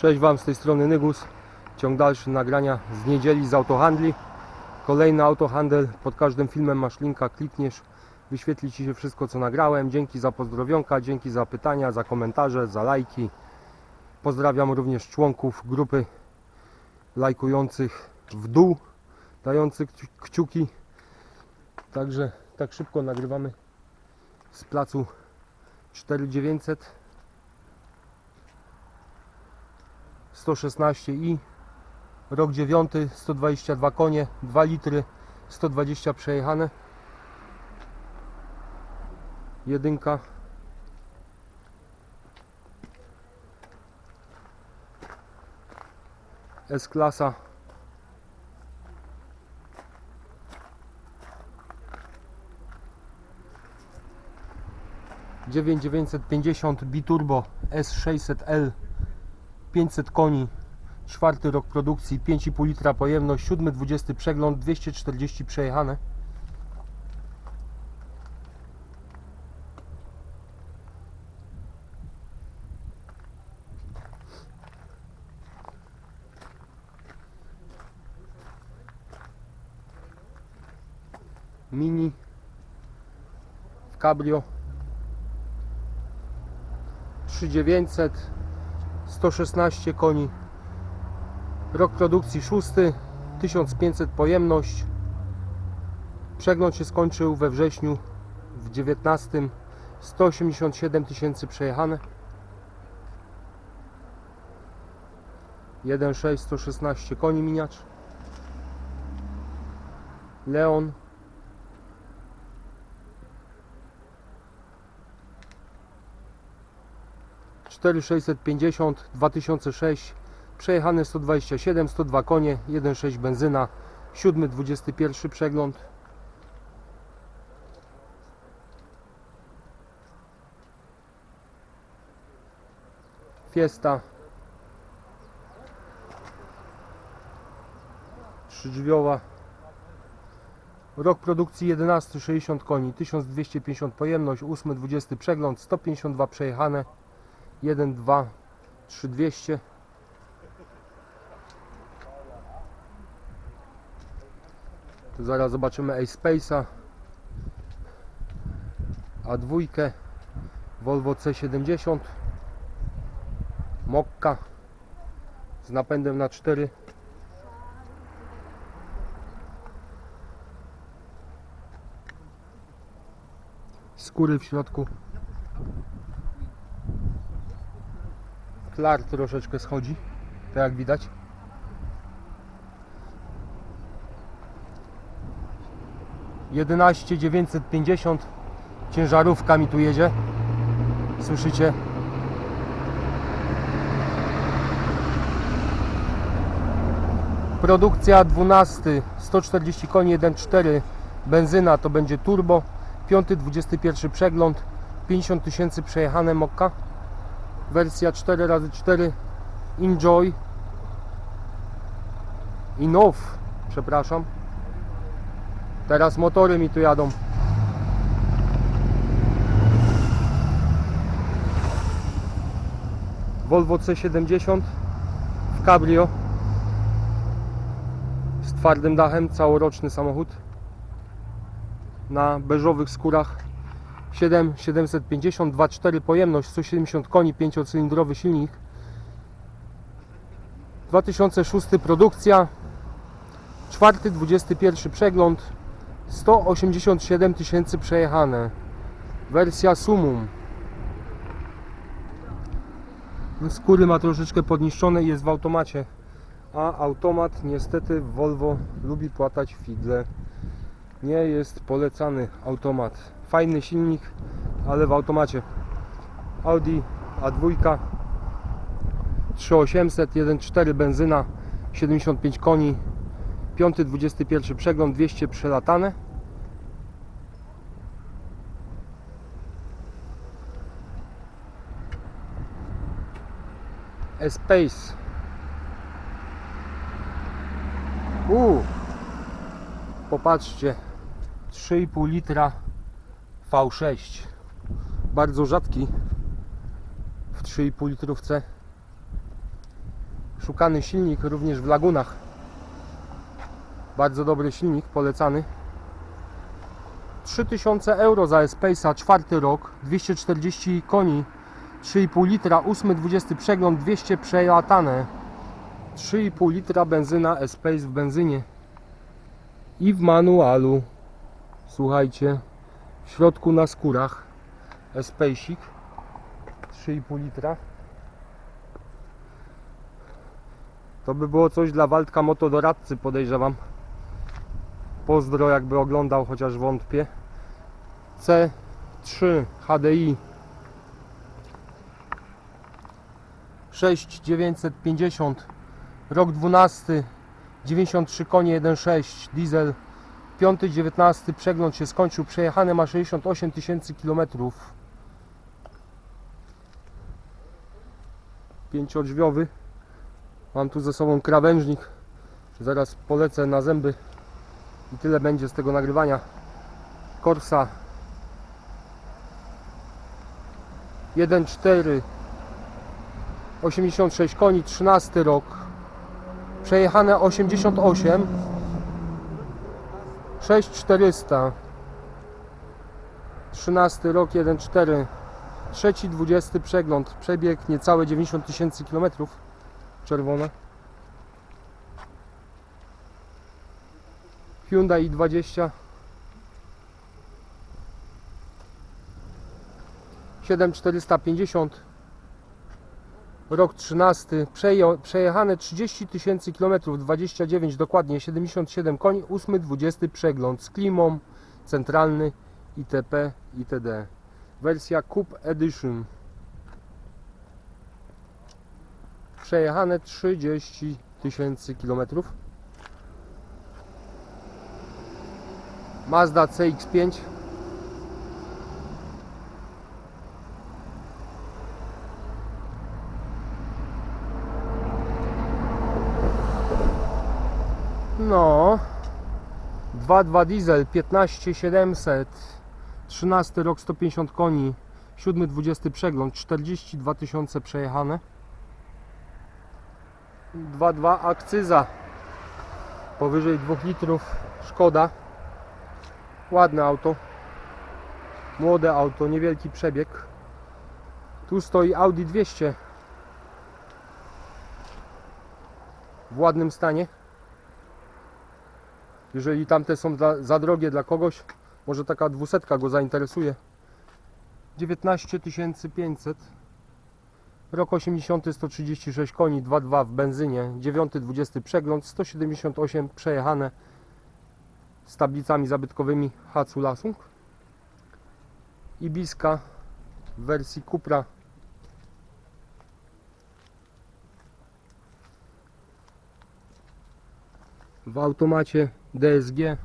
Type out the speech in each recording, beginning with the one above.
Cześć Wam z tej strony Nygus. Ciąg dalszy nagrania z niedzieli z autohandli. Kolejny autohandel. Pod każdym filmem masz linka, klikniesz. Wyświetli Ci się wszystko co nagrałem. Dzięki za pozdrowionka, dzięki za pytania, za komentarze, za lajki. Pozdrawiam również członków grupy lajkujących w dół, dających kci- kciuki. Także tak szybko nagrywamy z placu 4900 116 i rok 9 122 konie 2 litry 120 przejechane. Jedynka. S-klasa. dziewięć dziewięćset pięćdziesiąt biturbo S600L 500 koni, czwarty rok produkcji, 5,5 litra pojemność, siódmy, 20 przegląd, 240 przejechane. Mini w cabrio 3900 116 koni. Rok produkcji 6, 1500 pojemność. Przegląd się skończył we wrześniu w 19. 187 tysięcy przejechane. 1.6 116 koni miniacz. Leon cztery 650 2006 przejechane 127 102 konie 1.6 benzyna. 7 21 przegląd. Fiesta. Trzydrzwiowa. Rok produkcji 11 60 koni 1250 pojemność. 8 20 przegląd 152 przejechane 1, 2, 3, 200. Tu zaraz zobaczymy Ace Space'a. A dwójkę. Volvo C70 Mokka. Z napędem na 4 skóry w środku Klar troszeczkę schodzi, tak jak widać. Jedenaście dziewięćset pięćdziesiąt ciężarówka mi tu jedzie. Słyszycie? Produkcja 12 140 koni 1.4 benzyna to będzie turbo 5 21 przegląd 50 tysięcy przejechane mokka wersja 4x4 Enjoy. I Now, przepraszam. Teraz motory mi tu jadą. Volvo C70 w cabrio. Z twardym dachem, całoroczny samochód. Na beżowych skórach 7 750 2.4 pojemność 170 koni 5-cylindrowy silnik. 2006 produkcja. 4 21 przegląd. 187 tysięcy przejechane. Wersja sumum. Skóry ma troszeczkę podniszczone i jest w automacie a automat niestety Volvo lubi płatać figle nie jest polecany automat fajny silnik, ale w automacie. Audi A2 3800 1.4 benzyna 75 koni 5 21 przegląd 200 przelatane Espace Uuu Popatrzcie 3,5 litra V6 bardzo rzadki w 3,5 litrówce Szukany silnik również w lagunach. Bardzo dobry silnik, polecany. 3000 euro za Espace'a, czwarty rok, 240 koni, 3,5 litra, 8-20 przegląd, 200 przelatane. 3,5 litra benzyna Espace w benzynie i w manualu. Słuchajcie, w środku na skórach Espace'ik 3,5 litra. To by było coś dla Waldka motodoradcy, podejrzewam. Pozdro, jakby oglądał, chociaż wątpię. C3 HDI 6950 rok 12 93 konie 1.6 diesel 5 19 przegląd się skończył przejechane ma 68 tysięcy kilometrów. Pięciodrzwiowy. Mam tu ze sobą krawężnik. Zaraz polecę na zęby. I tyle będzie z tego nagrywania. Corsa 1.4 86 koni 13 rok. Przejechane 88 6400 13 rok 1.4 trzeci 20 przegląd. Przebieg niecałe 90 tysięcy kilometrów. Czerwone Hyundai i20 7450 rok 13 przejo- przejechane 30 tysięcy kilometrów 29 dokładnie 77 koni 8 20 przegląd z klimą centralny itp itd wersja Coupe Edition. Przejechane 30 tysięcy kilometrów. Mazda CX-5 No 2.2 diesel 15700 13 rok 150 koni 7 20 przegląd 42 tysiące przejechane. 2.2 akcyza powyżej 2 litrów Szkoda. Ładne auto młode auto niewielki przebieg. Tu stoi Audi 200 w ładnym stanie jeżeli tamte są dla, za drogie dla kogoś, może taka dwusetka go zainteresuje. 19 500 Rok 80 136 koni 2.2 w benzynie 9 20 przegląd 178 przejechane z tablicami zabytkowymi Hatsu Lasung. Ibiska w wersji Cupra w automacie DSG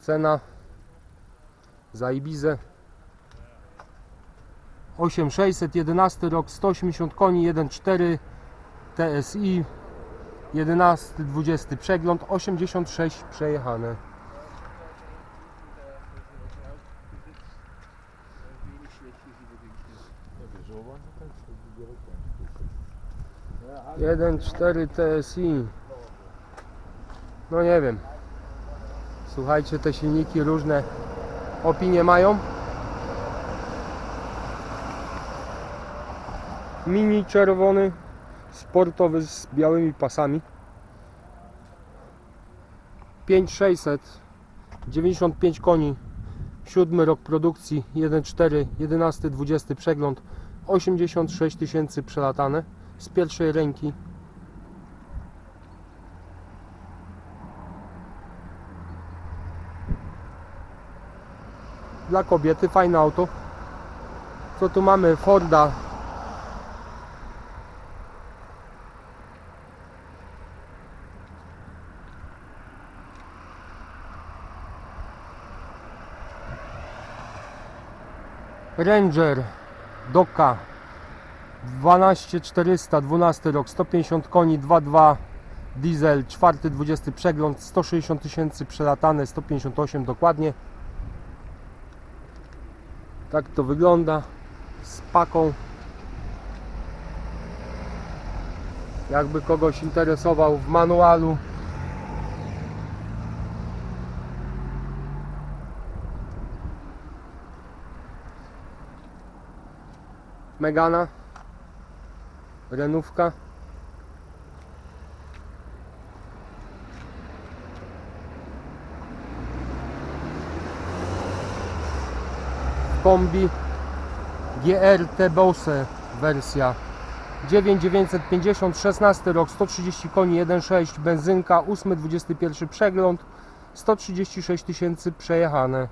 cena za Ibizę. 8600 11 rok 180 koni 1.4 TSI 11 20 przegląd 86 przejechane Jeden 4 TSI No nie wiem. Słuchajcie, te silniki różne opinie mają. Mini czerwony Sportowy z białymi pasami. 5600 95 koni. 7 rok produkcji 1.4 11 20 przegląd. 86 tysięcy przelatane z pierwszej ręki. Dla kobiety fajne auto. Co tu mamy? Forda. Ranger. Doka 12400 12 rok 150 koni 2.2 diesel 4 20 przegląd 160 tysięcy przelatane 158 dokładnie Tak to wygląda z paką. Jakby kogoś interesował w manualu. Megana. Renówka. kombi GRT Bose wersja 9950 16 rok 130 koni 1.6 benzynka 8 21 przegląd 136 tysięcy przejechane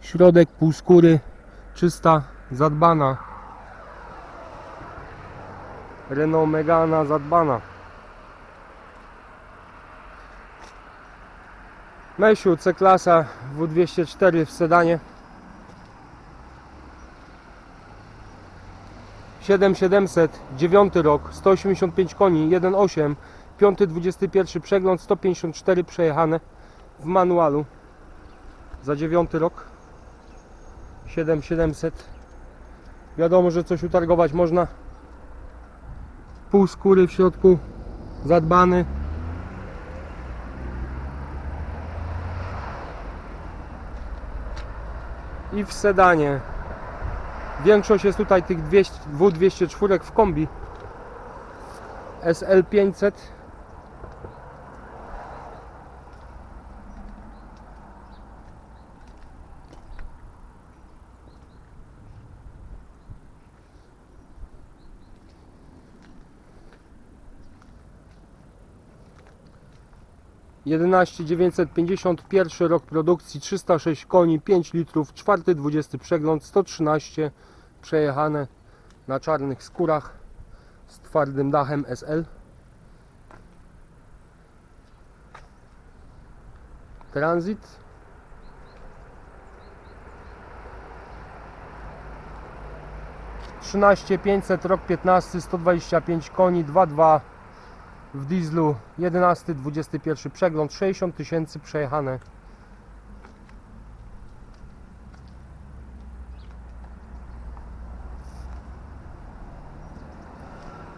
środek półskóry czysta zadbana. Renault Megana zadbana. Mesiu C-klasa W204 w sedanie. 7700 9 rok 185 koni 1.8 5 21 przegląd 154 przejechane w manualu. Za 9 rok 7700 wiadomo, że coś utargować można pół skóry w środku zadbany i w sedanie. Większość jest tutaj tych 200, W204 w kombi. SL500. Jedenaście dziewięćset pięćdziesiąt pierwszy rok produkcji 306 koni 5 litrów czwarty 20 przegląd 113 przejechane na czarnych skórach z twardym dachem SL Transit. trzynaście pięćset rok 15 125 koni 2.2 w dieslu 11 21 przegląd 60 tysięcy przejechane.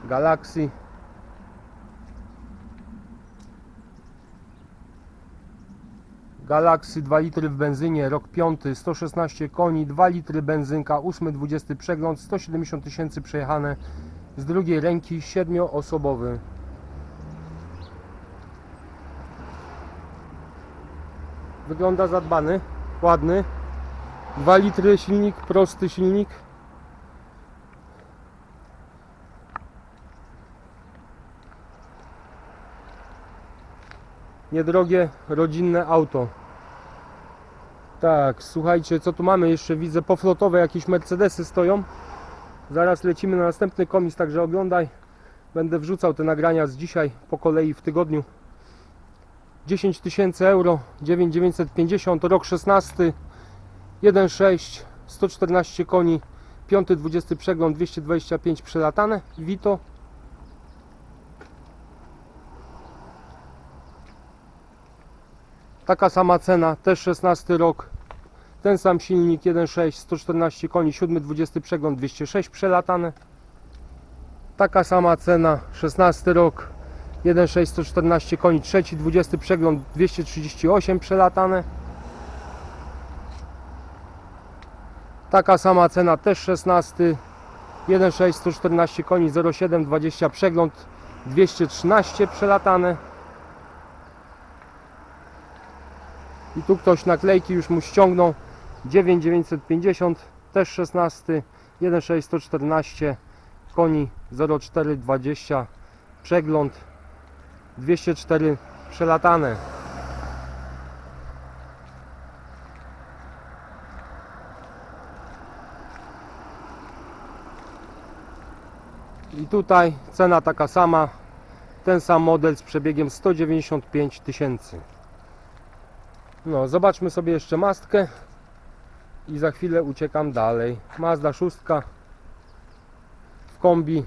Galaxy. Galaxy 2 litry w benzynie, rok 5, 116 koni, 2 litry benzynka, 8, 20 przegląd, 170 tysięcy przejechane. Z drugiej ręki, 7-osobowy. Wygląda zadbany, ładny. 2 litry silnik, prosty silnik. niedrogie, rodzinne auto. Tak, słuchajcie, co tu mamy jeszcze? Widzę poflotowe jakieś Mercedesy stoją. Zaraz lecimy na następny komis, także oglądaj. Będę wrzucał te nagrania z dzisiaj po kolei w tygodniu. 10 tysięcy euro, 9950, rok 16, 1.6, 114 koni, 5-20 przegląd, 225 przelatane, Vito. Taka sama cena, też 16 rok. Ten sam silnik 1.6, 114 koni, 7-20 przegląd, 206 przelatane. Taka sama cena, 16 rok, 1.6, 114 koni, trzeci 20 przegląd, 238 przelatane. Taka sama cena, też 16, 1.6, 114 koni, 07, 20 przegląd, 213 przelatane. I tu ktoś naklejki już mu ściągnął. 9950, też 16, 1.6, 114 koni, 04, 20 przegląd, 204 przelatane. I tutaj cena taka sama, ten sam model z przebiegiem 195 tysięcy. No, zobaczmy sobie jeszcze mastkę i za chwilę uciekam dalej. Mazda 6 w kombi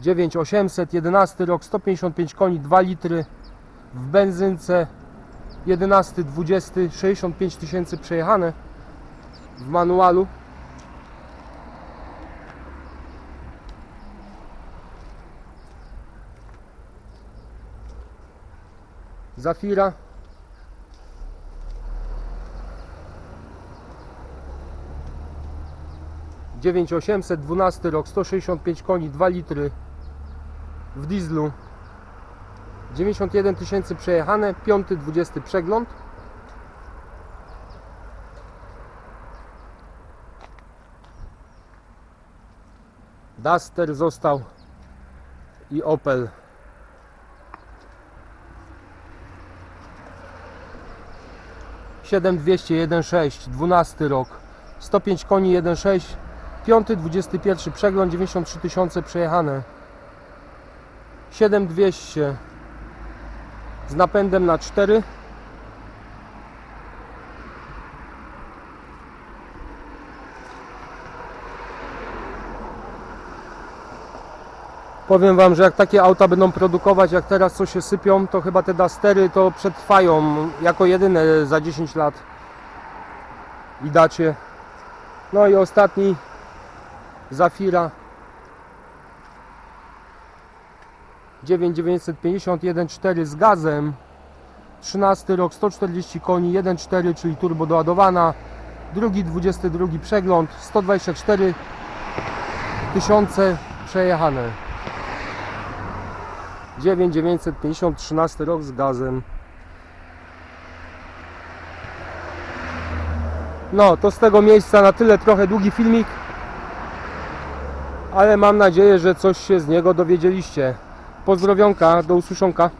9800, 11 rok, 155 koni, 2 litry w benzynce 11, 20, 65 tysięcy przejechane w manualu. Zafira. dziewięć osiemset, 12 rok, 165 koni, 2 litry w dieslu. 91 tysięcy przejechane, 5, 20 przegląd. Duster został i Opel. Siedem dwieście jeden sześć, 12 rok, 105 koni 1.6, 5, 21 przegląd, 93 tysiące przejechane. 7200 z napędem na 4 Powiem Wam, że jak takie auta będą produkować, jak teraz co się sypią, to chyba te Dustery to przetrwają jako jedyne za 10 lat. I dacie. No i ostatni Zafira 9950 1.4 z gazem. 13 rok 140 koni 1.4 czyli turbo doładowana. Drugi 22 przegląd 124 tysiące przejechane. 9950 13 rok z gazem. No to z tego miejsca na tyle trochę długi filmik ale mam nadzieję, że coś się z niego dowiedzieliście. Pozdrowionka, do usłyszonka.